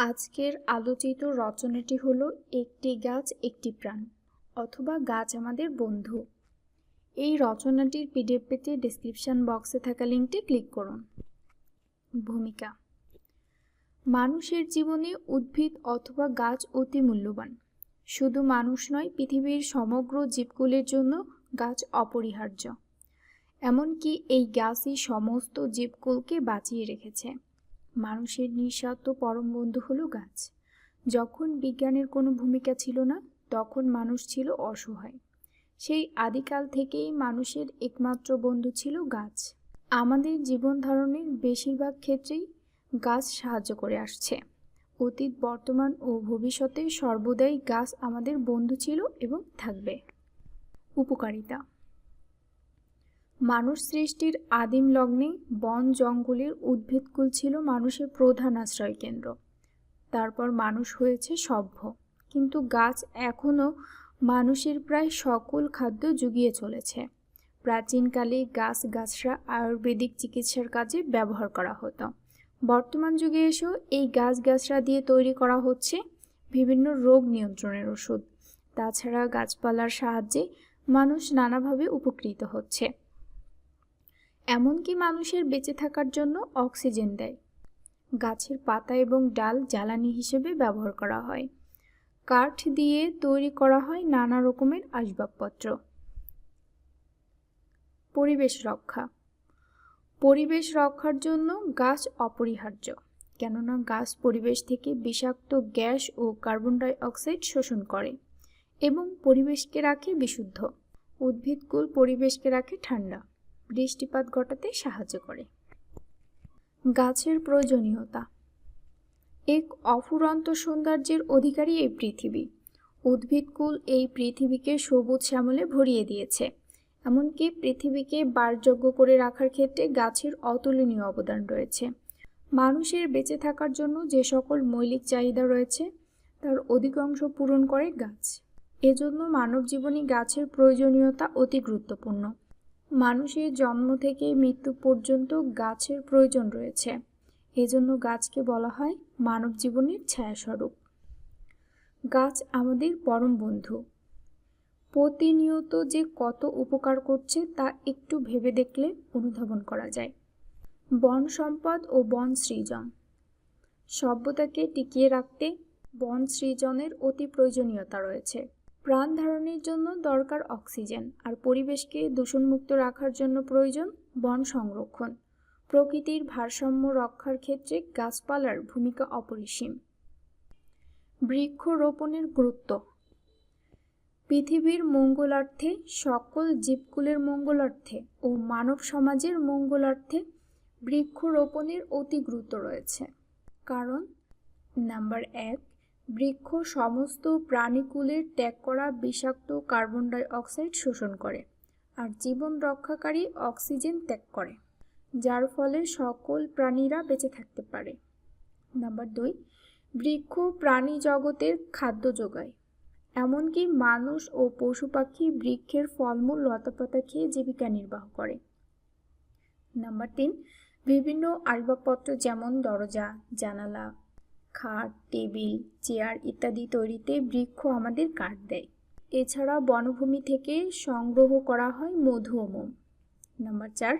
আজকের আলোচিত রচনাটি হলো একটি গাছ, একটি প্রাণ, অথবা গাছ আমাদের বন্ধু। এই রচনাটির পিডিএফ পেতে ডিসক্রিপশন বক্সে থাকা লিঙ্কটি ক্লিক করুন। ভূমিকা। মানুষের জীবনে উদ্ভিদ অথবা গাছ অতি মূল্যবান। শুধু মানুষ নয়, পৃথিবীর সমগ্র জীবকুলের জন্য গাছ অপরিহার্য। এমনকি এই গাছই সমস্ত জীবকুলকে বাঁচিয়ে রেখেছে। মানুষের নিঃস্বার্থ পরম বন্ধু হলো গাছ। যখন বিজ্ঞানের কোনো ভূমিকা ছিল না, তখন মানুষ ছিল অসহায়। সেই আদিকাল থেকেই মানুষের একমাত্র বন্ধু ছিল গাছ। আমাদের জীবন ধারণের বেশিরভাগ ক্ষেত্রেই গাছ সাহায্য করে আসছে। অতীত, বর্তমান ও ভবিষ্যতে সর্বদাই গাছ আমাদের বন্ধু ছিল এবং থাকবে। উপকারিতা মানুষ সৃষ্টির আদিম লগ্নে বন জঙ্গলের উদ্ভিদকুল ছিল মানুষের প্রধান আশ্রয় কেন্দ্র তারপর মানুষ হয়েছে সভ্য। কিন্তু গাছ এখনও মানুষের প্রায় সকল খাদ্য জুগিয়ে চলেছে। প্রাচীনকালে গাছ গাছরা আয়ুর্বেদিক চিকিৎসার কাজে ব্যবহার করা হতো। বর্তমান যুগে এসেও এই গাছ গাছরা দিয়ে তৈরি করা হচ্ছে বিভিন্ন রোগ নিয়ন্ত্রণের ওষুধ। তাছাড়া গাছপালার সাহায্যে মানুষ নানাভাবে উপকৃত হচ্ছে। এমনকি মানুষের বেঁচে থাকার জন্য অক্সিজেন দেয়। গাছের পাতা এবং ডাল জ্বালানি হিসেবে ব্যবহার করা হয়। কাঠ দিয়ে তৈরি করা হয় নানা রকমের আসবাবপত্র। পরিবেশ রক্ষা। পরিবেশ রক্ষার জন্য গাছ অপরিহার্য, কেননা গাছ পরিবেশ থেকে বিষাক্ত গ্যাস ও কার্বন ডাই অক্সাইড শোষণ করে এবং পরিবেশকে রাখে বিশুদ্ধ। উদ্ভিদকুল পরিবেশকে রাখে ঠান্ডা। বৃষ্টিপাত ঘটাতে সাহায্য করে। গাছের প্রয়োজনীয়তা। এক অফুরন্ত সৌন্দর্যের অধিকারী এই পৃথিবী। উদ্ভিদকুল এই পৃথিবীকে সবুজ শ্যামলে ভরিয়ে দিয়েছে। এমনকি পৃথিবীকে বারযোগ্য করে রাখার ক্ষেত্রে গাছের অতুলনীয় অবদান রয়েছে। মানুষের বেঁচে থাকার জন্য যে সকল মৌলিক চাহিদা রয়েছে, তার অধিকাংশ পূরণ করে গাছ। এজন্য মানব জীবনী গাছের প্রয়োজনীয়তা অতি গুরুত্বপূর্ণ। মানুষের জন্ম থেকে মৃত্যু পর্যন্ত গাছের প্রয়োজন রয়েছে। এজন্য গাছকে বলা হয় মানব জীবনের ছায়াস্বরূপ। গাছ আমাদের পরম বন্ধু। প্রতিনিয়ত যে কত উপকার করছে তা একটু ভেবে দেখলে অনুধাবন করা যায়। বন সম্পদ ও বন সৃজন। সভ্যতাকে টিকিয়ে রাখতে বন সৃজনের অতি প্রয়োজনীয়তা রয়েছে। প্রাণ ধারণের জন্য দরকার অক্সিজেন আর পরিবেশকে দূষণমুক্ত রাখার জন্য প্রয়োজন বন সংরক্ষণ। প্রকৃতির ভারসাম্য রক্ষার ক্ষেত্রে গাছপালার ভূমিকা অপরিসীম। বৃক্ষরোপণের গুরুত্ব। পৃথিবীর মঙ্গলার্থে, সকল জীবকুলের মঙ্গলার্থে ও মানব সমাজের মঙ্গলার্থে বৃক্ষরোপণের অতি গুরুত্ব রয়েছে। কারণ নাম্বার এক বৃক্ষ সমস্ত প্রাণীকুলের ত্যাগ করা বিষাক্ত কার্বন ডাই অক্সাইড শোষণ করে আর জীবন রক্ষাকারী অক্সিজেন ত্যাগ করে, যার ফলে সকল প্রাণীরা বেঁচে থাকতে পারে। নাম্বার দুই, বৃক্ষ প্রাণী জগতের খাদ্য যোগায়। এমনকি মানুষ ও পশু পাখি বৃক্ষের ফলমূল লতাপাতা খেয়ে জীবিকা নির্বাহ করে। নাম্বার তিন, বিভিন্ন আসবাবপত্র যেমন দরজা, জানালা খাট, টেবিল, চেয়ার ইত্যাদি তৈরিতে বৃক্ষ আমাদের কাঠ দেয়। এছাড়া বনভূমি থেকে সংগ্রহ করা হয় মধু ও মোম। নাম্বার চার,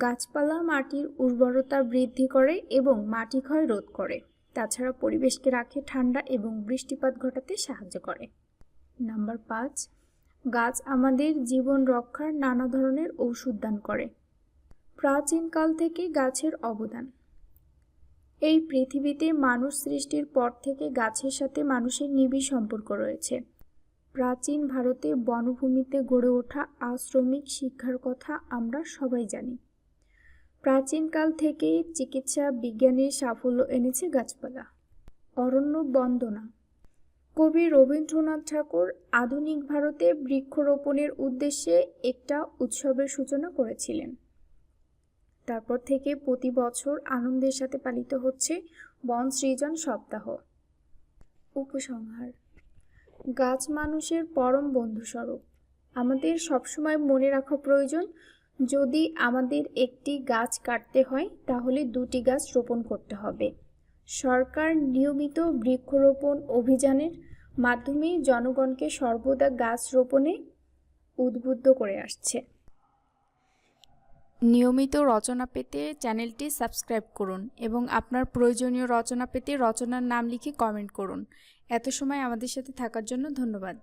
গাছপালা মাটির উর্বরতা বৃদ্ধি করে এবং মাটি ক্ষয় রোধ করে। তাছাড়া পরিবেশকে রাখে ঠান্ডা এবং বৃষ্টিপাত ঘটাতে সাহায্য করে। নাম্বার পাঁচ, গাছ আমাদের জীবন রক্ষার নানা ধরনের ঔষধ দান করে। প্রাচীনকাল থেকে গাছের অবদান। এই পৃথিবীতে মানুষ সৃষ্টির পর থেকে গাছের সাথে মানুষের নিবিড় সম্পর্ক রয়েছে। প্রাচীন ভারতে বনভূমিতে গড়ে ওঠা আশ্রমিক শিক্ষার কথা আমরা সবাই জানি। প্রাচীনকাল থেকেই চিকিৎসা বিজ্ঞানের সাফল্য এনেছে গাছপালা। অরণ্য বন্দনা। কবি রবীন্দ্রনাথ ঠাকুর আধুনিক ভারতে বৃক্ষরোপণের উদ্দেশ্যে একটা উৎসবের সূচনা করেছিলেন। তারপর থেকে প্রতি বছর আনন্দের সাথে পালিত হচ্ছে বন সৃজন সপ্তাহ। উপসংহার। গাছ মানুষের পরম বন্ধুস্বরূপ আমাদের সবসময় মনে রাখা প্রয়োজন, যদি আমাদের একটি গাছ কাটতে হয়, তাহলে দুটি গাছ রোপণ করতে হবে। সরকার নিয়মিত বৃক্ষরোপণ অভিযানের মাধ্যমে জনগণকে সর্বদা গাছ রোপণে উদ্বুদ্ধ করে আসছে। নিয়মিত রচনা পেতে চ্যানেলটি সাবস্ক্রাইব করুন এবং আপনার প্রয়োজনীয় রচনা পেতে রচনার নাম লিখে কমেন্ট করুন। এত সময় আমাদের সাথে থাকার জন্য ধন্যবাদ।